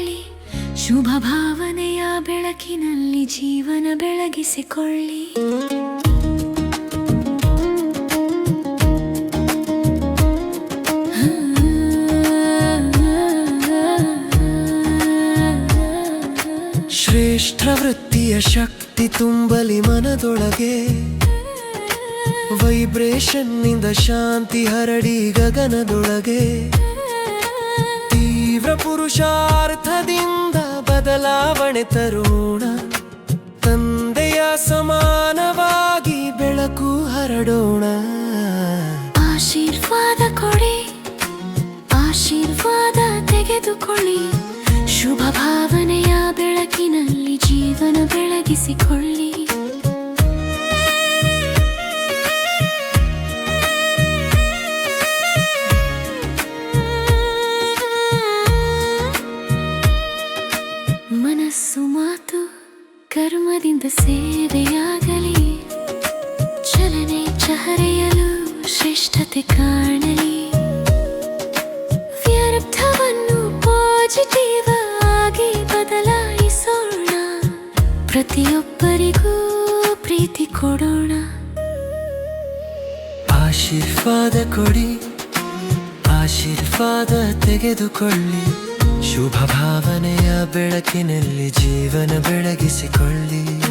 ತೆಗೆದುಕೊಳ್ಳಿ ಶುಭ ಭಾವನೆಯ ಬೆಳಕಿನಲ್ಲಿ ಜೀವನ ಬೆಳಗಿಸಿಕೊಳ್ಳಿ. ಶ್ರೇಷ್ಠ ವೃತ್ತಿಯ ಶಕ್ತಿ ತುಂಬಲಿ ಮನದೊಳಗೆ. ವೈಬ್ರೇಷನ್ನಿಂದ ಶಾಂತಿ ಹರಡಿ ಗಗನದೊಳಗೆ. ಪುರುಷಾರ್ಥದಿಂದ ಬದಲಾವಣೆ ತರೋಣ. ತಂದೆಯ ಸಮಾನವಾಗಿ ಬೆಳಕು ಹರಡೋಣ. ಆಶೀರ್ವಾದ ಕೊಡಿ, ಆಶೀರ್ವಾದ ತೆಗೆದುಕೊಳ್ಳಿ. ಶುಭ ಭಾವನೆಯ ಬೆಳಕಿನಲ್ಲಿ ಜೀವನ ಬೆಳಗಿಸಿಕೊಳ್ಳಿ. ಕರ್ಮದಿಂದ ಸೇವೆಯಾಗಲಿ. ಚಲನೆ ಚಹರೆಯಲು ಶ್ರೇಷ್ಠತೆ ಕಾಣಲಿ. ವ್ಯರ್ಥವನ್ನು ಪಾಸಿಟಿವ್ ಆಗಿ ಬದಲಾಯಿಸೋಣ. ಪ್ರತಿಯೊಬ್ಬರಿಗೂ ಪ್ರೀತಿ ಕೊಡೋಣ. ಆಶೀರ್ವಾದ ಕೊಡಿ, ಆಶೀರ್ವಾದ ತೆಗೆದುಕೊಳ್ಳಿ. ಶುಭ ಭಾವನೆಯ ಬೆಳಕಿನಲ್ಲಿ ಜೀವನ ಬೆಳಗಿಸಿಕೊಳ್ಳಿ.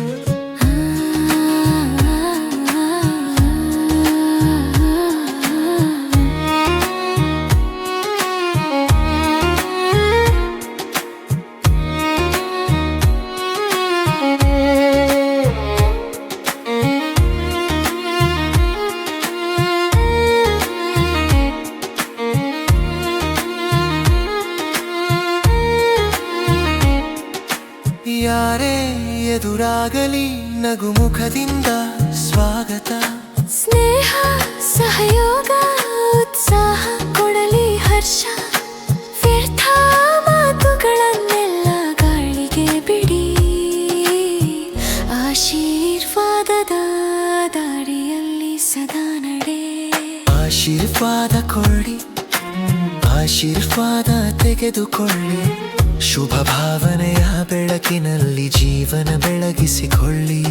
ಎದುರಾಗಲಿ ನಗುಮುಖದಿಂದ ಸ್ವಾಗತ. ಸ್ನೇಹ ಸಹಯೋಗ ಉತ್ಸಾಹ ಕೊಡಲಿ ಹರ್ಷ. ವ್ಯರ್ಥ ಮಾತುಗಳನ್ನೆಲ್ಲ ಗಾಳಿಗೆ ಬಿಡಿ. ಆಶೀರ್ವಾದದ ದಾರಿಯಲ್ಲಿ ಸದಾ ನಡೆ. ಆಶೀರ್ವಾದ ಕೊಡಿ ಆಶೀರ್ವಾದ ತೆಗೆದುಕೊಳ್ಳಿ. ಶುಭ ಭಾವನೆಯ ಬೆಳಕಿನಲ್ಲಿ ಜೀವನ ಬೆಳಗಿಸಿಕೊಳ್ಳಿ.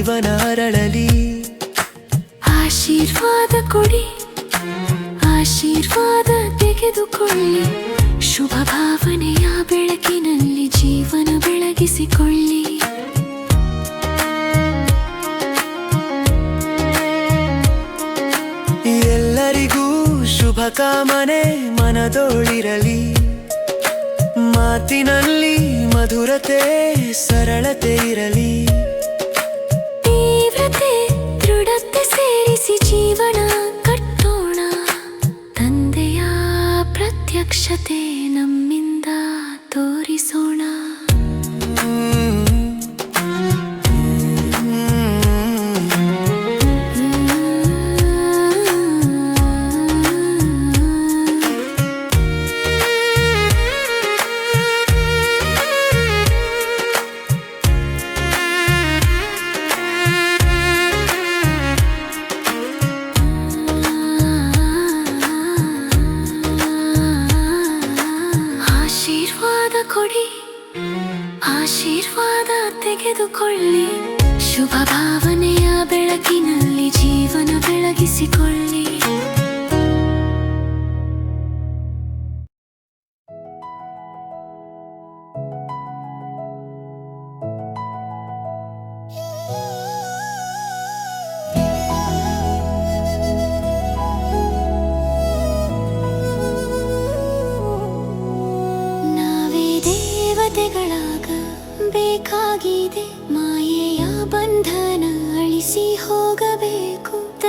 ಜೀವನ ಅರಳಲಿ ಆಶೀರ್ವಾದ ಕೊಡಿ ಆಶೀರ್ವಾದ ತೆಗೆದುಕೊಳ್ಳಿ. ಶುಭ ಭಾವನೆಯ ಬೆಳಕಿನಲ್ಲಿ ಜೀವನ ಬೆಳಗಿಸಿಕೊಳ್ಳಿ. ಎಲ್ಲರಿಗೂ ಶುಭ ಕಾಮನೆ ಮನದೋಳಿರಲಿ. ಮಾತಿನಲ್ಲಿ ಮಧುರತೆ ಸರಳತೆ ಇರಲಿ. रक्षते।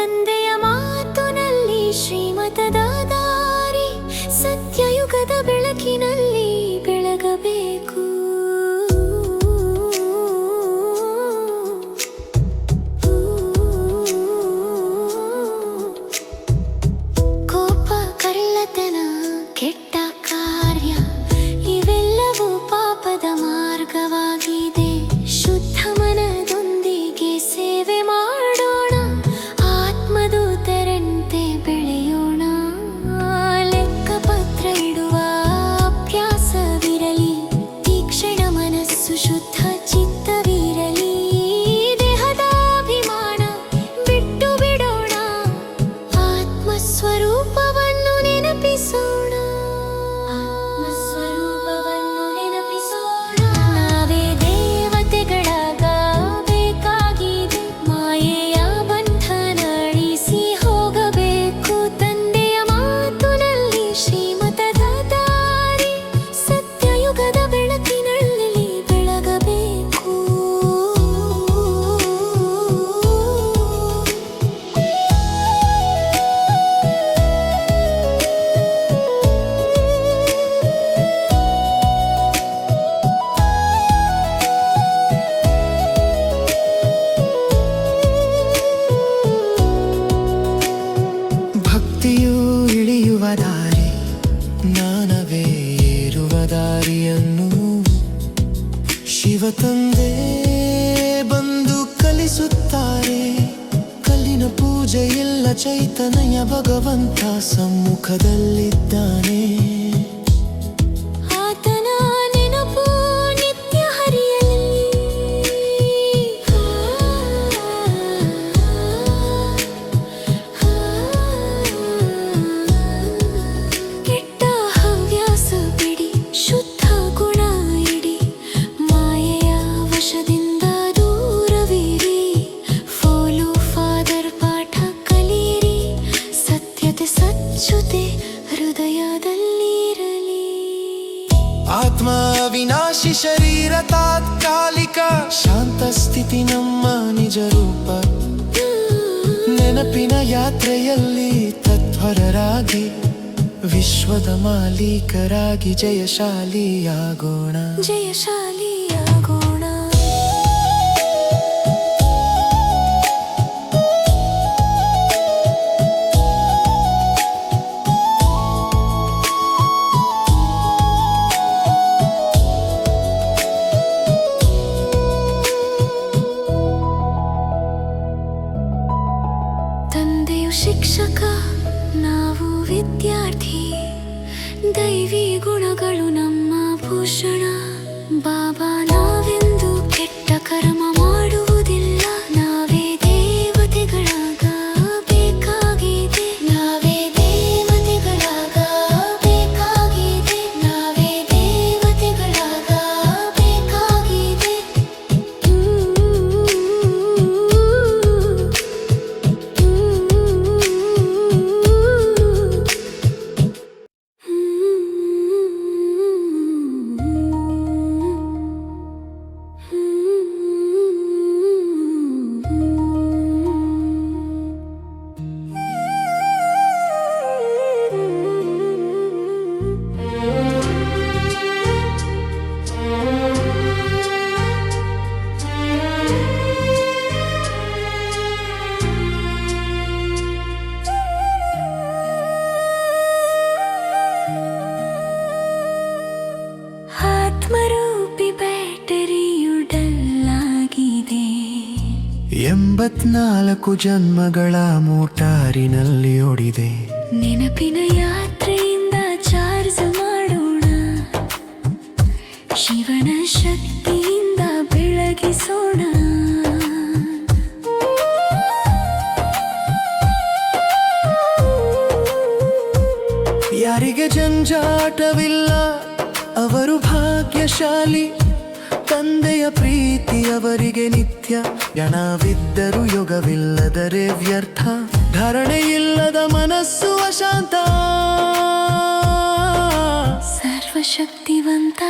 then ಸಮ್ಮುಖದಲ್ಲಿದ್ದಾನೆ. ि जयशालिया गुण। जयशाी ನಾಲ್ಕು ಜನ್ಮಗಳ ಮೋಟಾರಿನಲ್ಲಿ ಓಡಿದೆ. ನೆನಪಿನ ಯಾತ್ರೆಯಿಂದ ಚಾರ್ಜ್ ಮಾಡೋಣ. ಶಿವನ ಶಕ್ತಿಯಿಂದ ಬೆಳಗಿಸೋಣ. ಯಾರಿಗೆ ಜಂಜಾಟವಿಲ್ಲ, ಅವರು ಭಾಗ್ಯಶಾಲಿ. ತಂದೆಯ ಪ್ರೀತಿಯವರಿಗೆ ನಿತ್ಯ. ಯಣವಿದ್ದರೂ ಯೋಗವಿಲ್ಲದರೆ ವ್ಯರ್ಥ. ಧರಣೆಯಿಲ್ಲದ ಮನಸ್ಸು ಅಶಾಂತ. ಸರ್ವಶಕ್ತಿವಂತ.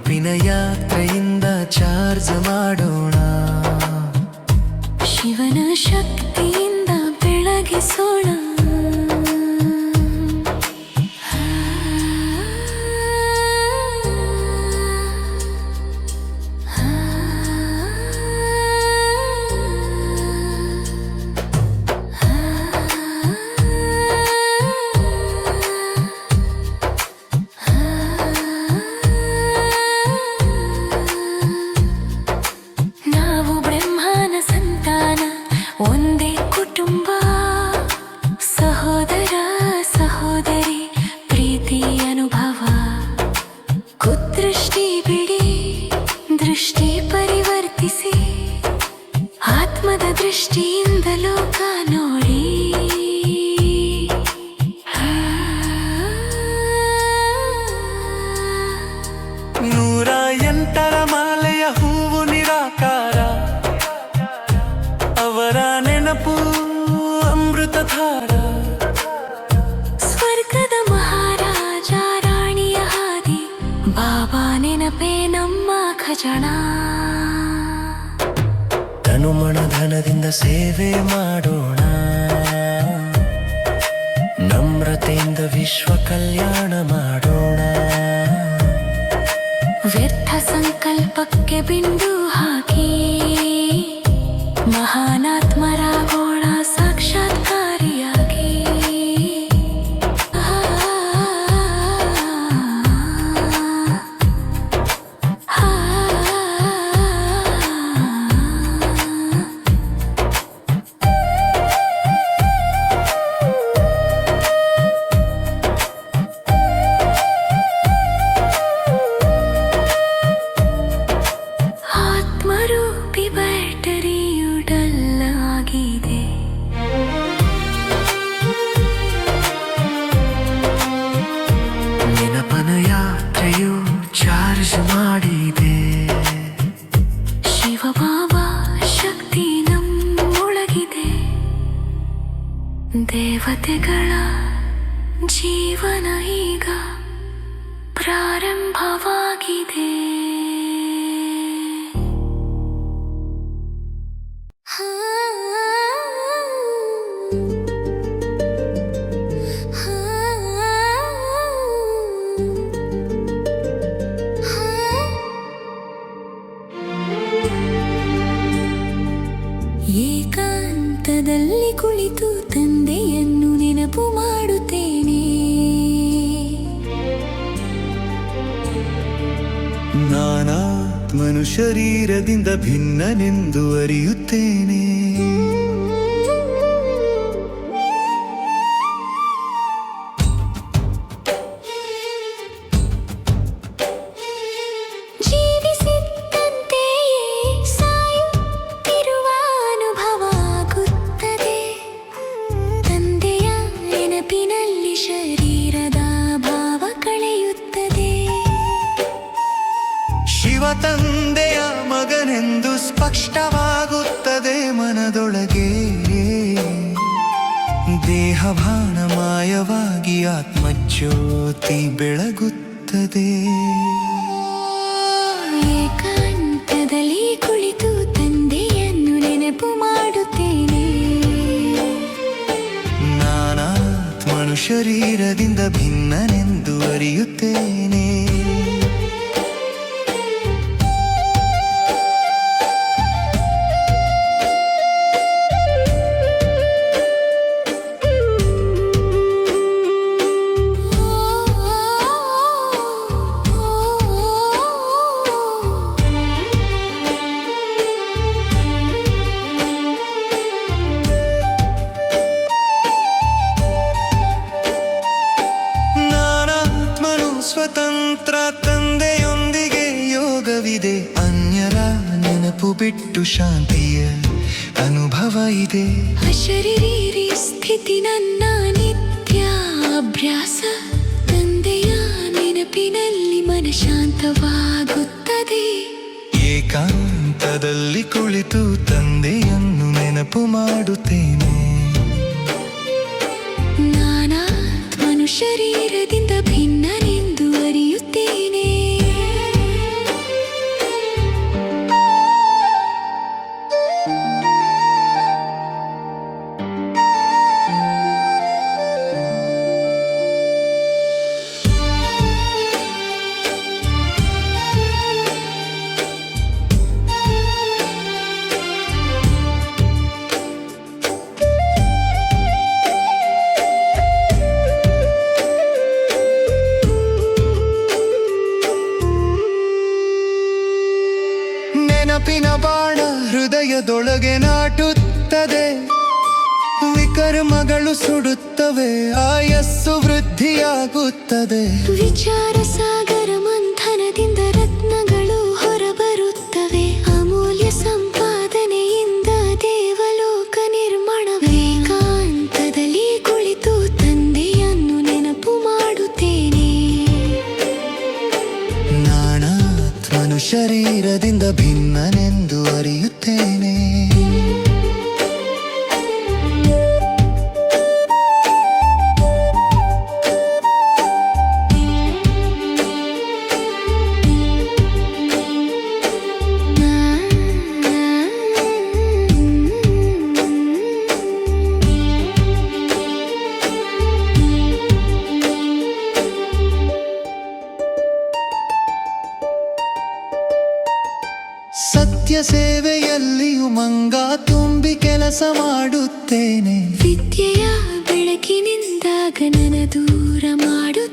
ನೆನಪಿನ ಯಾತ್ರೆಯಿಂದ ಚಾರ್ಜ್ ಮಾಡೋಣ. ಶಿವನ ಶಕ್ತಿಯಿಂದ ಬೆಳಗಿಸೋಣ. ಶ್ರಮಣ ಧನದಿಂದ ಸೇವೆ ಮಾಡೋಣ. ನಮ್ರತೆಯಿಂದ ವಿಶ್ವ ಕಲ್ಯಾಣ ಮಾಡೋಣ. ವ್ಯರ್ಥ ಸಂಕಲ್ಪಕ್ಕೆ ಬಿಂದು ಪಕ್ಕದಲ್ಲಿ ಕುಳಿತು ತಂದೆಯನ್ನು ನೆನಪು ಮಾಡುತ್ತೇನೆ. ನಾನಾ ಮನುಷ್ಯ ಶರೀರದಿಂದ ಭಿನ್ನನೆಂದು ಅರಿಯುತ್ತೇನೆ. ಜ್ಯೋತಿ ಬೆಳಗುತ್ತದೆ. ಏಕಾಂತದಲ್ಲಿ ಕುಳಿತು ತಂದೆಯನ್ನು ನೆನಪು ಮಾಡುತ್ತೇನೆ. ನಾನಾತ್ಮನು ಶರೀರದಿಂದ ಭಿನ್ನನೆಂದು ಅರಿಯುತ್ತೇನೆ. ಶರೀರ ಸ್ಥಿತಿ ನನ್ನ ನಿತ್ಯಾಭ್ಯಾಸ. ತಂದೆಯ ನೆನಪಿನಲ್ಲಿ ಮನಶಾಂತವಾಗುತ್ತದೆ. ಏಕಾಂತದಲ್ಲಿ ಕುಳಿತು ತಂದೆಯನ್ನು ನೆನಪು ಮಾಡುತ್ತೇನೆ. ನಾನಾತ್ಮನು ಶರೀರದಿಂದ ಭಿನ್ನನೆಂದು ಅರಿಯುತ್ತೇನೆ. ನೆನಪಿನ ಬಾಣ ಹೃದಯದೊಳಗೆ ನಾಟುತ್ತದೆ. ವಿಕರ್ಮಗಳು ಸುಡುತ್ತವೆ ಆಯಸ್ಸು ವೃದ್ಧಿಯಾಗುತ್ತದೆ. ವಿಚಾರ ಸಾಗ ಸೇವೆಯಲ್ಲಿಯೂ ಮಂಗ ತುಂಬಿ ಕೆಲಸ ಮಾಡುತ್ತೇನೆ. ವಿದ್ಯೆಯ ಬೆಳಕಿನಿಂದಾಗ ನನ ದೂರ ಮಾಡು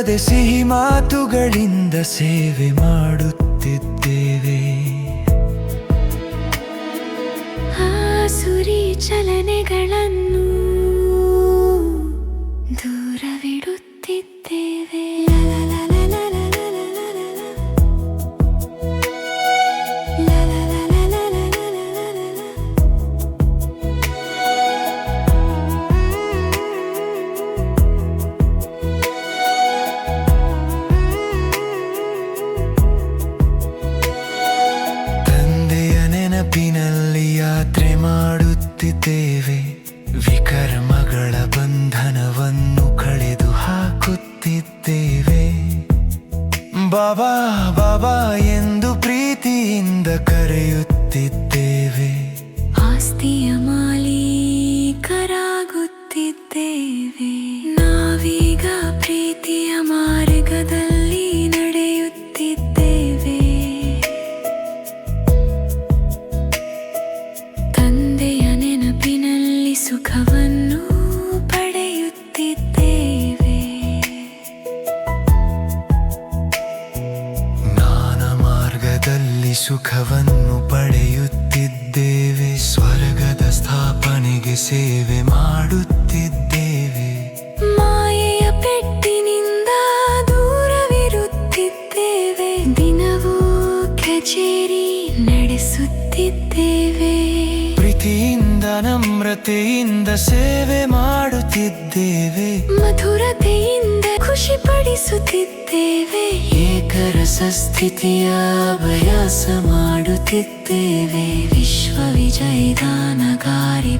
ಕೊಡದೆ ಸಿಹಿ ಮಾತುಗಳಿಂದ ಸೇವೆ ಮಾಡುತ್ತಿದ್ದೇವೆ. ಸುರಿ ಚಲನೆಗಳನ್ನು ಬಾಬಾ ನಮ್ರತೆಯಿಂದ ಸೇವೆ ಮಾಡುತ್ತಿದ್ದೇವೆ. ಮಧುರತೆಯಿಂದ ಖುಷಿ ಪಡಿಸುತ್ತಿದ್ದೇವೆ ಏಕರಸ ಸ್ಥಿತಿಯ ಅಭ್ಯಾಸ ಮಾಡುತ್ತಿದ್ದೇವೆ. ವಿಶ್ವ ಗಾರಿ ನಗಾರಿ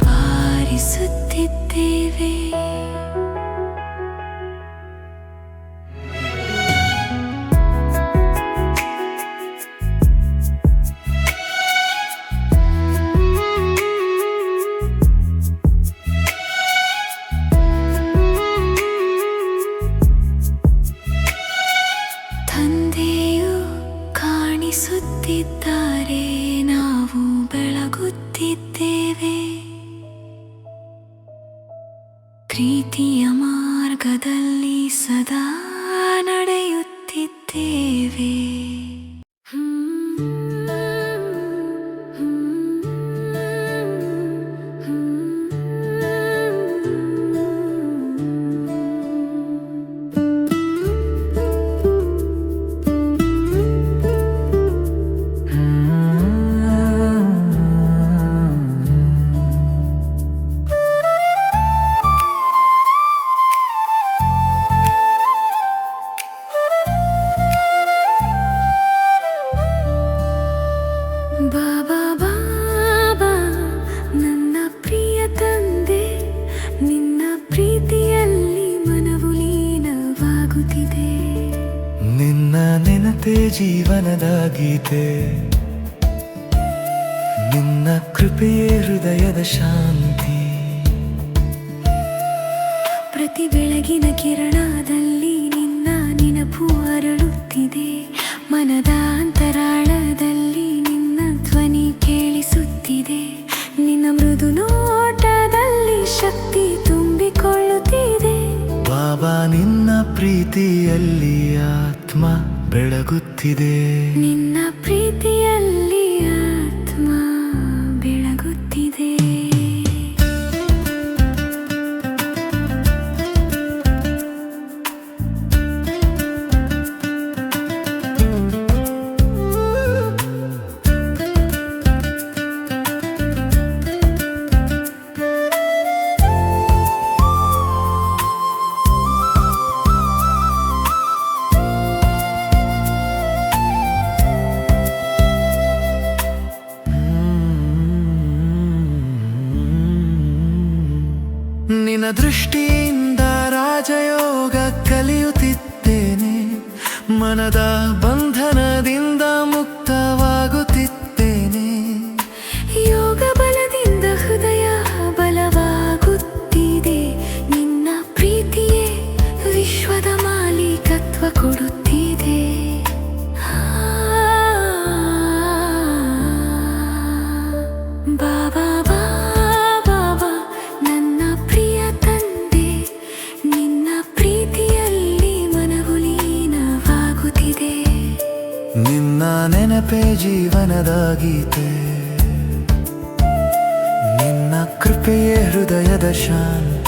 ಕಿರಣದಲ್ಲಿ ನಿನ್ನ ನೆನಪು ಅರಳುತ್ತಿದೆ. ಮನದ ಅಂತರಾಳದಲ್ಲಿ ನಿನ್ನ ಧ್ವನಿ ಕೇಳಿಸುತ್ತಿದೆ. ನಿನ್ನ ಮೃದು ನೋಟದಲ್ಲಿ ಶಕ್ತಿ ತುಂಬಿಕೊಳ್ಳುತ್ತಿದೆ. ಬಾಬಾ ನಿನ್ನ ಪ್ರೀತಿಯಲ್ಲಿ ಆತ್ಮ ಬೆಳಗುತ್ತಿದೆ. ನಿನ್ನ ಪ್ರೀತಿಯಲ್ಲಿ ನಿನ್ನ ದೃಷ್ಟಿಯಿಂದ ರಾಜಯೋಗ ಕಲಿಯುತ್ತಿದ್ದೇನೆ. ಮನದ ಬಂಧನದಿಂದ ನೆನಪೇ ಜೀವನದ ಗೀತೆ. ನಿನ್ನ ಕೃಪೆಯೇ ಹೃದಯದ ಶಾಂತಿ.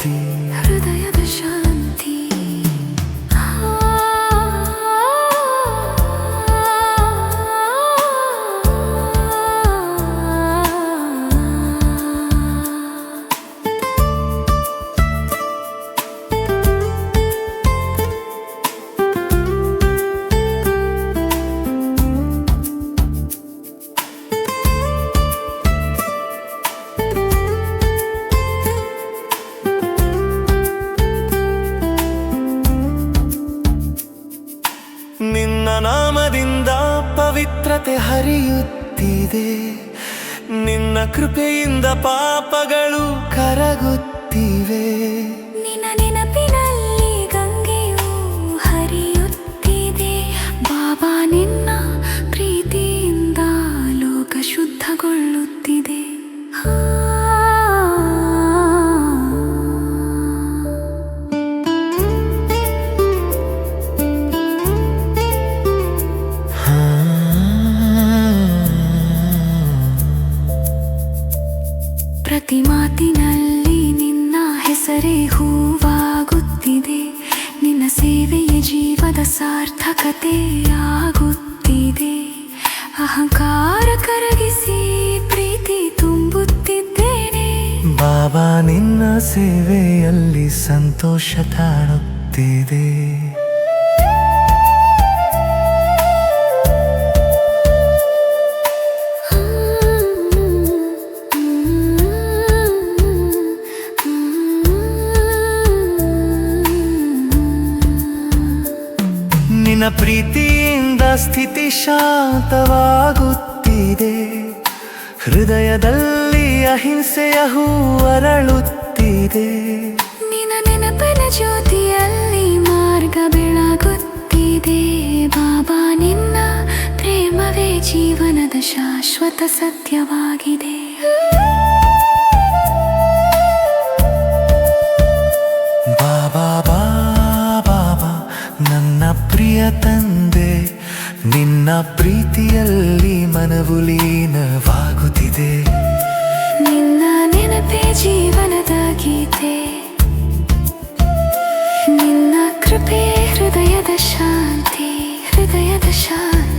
ಅಹಿಂಸೆಯ ಹೂ ಅರಳುತ್ತಿದೆ. ನಿನ್ನ ನೆನಪಿನ ಜ್ಯೋತಿಯಲ್ಲಿ ಮಾರ್ಗ ಬೆಳಗುತ್ತಿದೆ. ಬಾಬಾ ನಿನ್ನ ಪ್ರೇಮವೇ ಜೀವನದ ಶಾಶ್ವತ ಸತ್ಯವಾಗಿದೆ. ಬಾಬಾ ಬಾ ಬಾಬಾ ನನ್ನ ಪ್ರಿಯ ತಂದೆ ನಿನ್ನ ಪ್ರೀತಿಯಲ್ಲಿ ಮನವು ಲೀನವಾಗುತ್ತಿದೆ. ನೆನಪೇ ಜೀವನದ ಗೀತೆ. ನಿನ್ನ ಕೃಪೆ ಹೃದಯದ ಶಾಂತಿ ಹೃದಯದ ಶಾಂತಿ.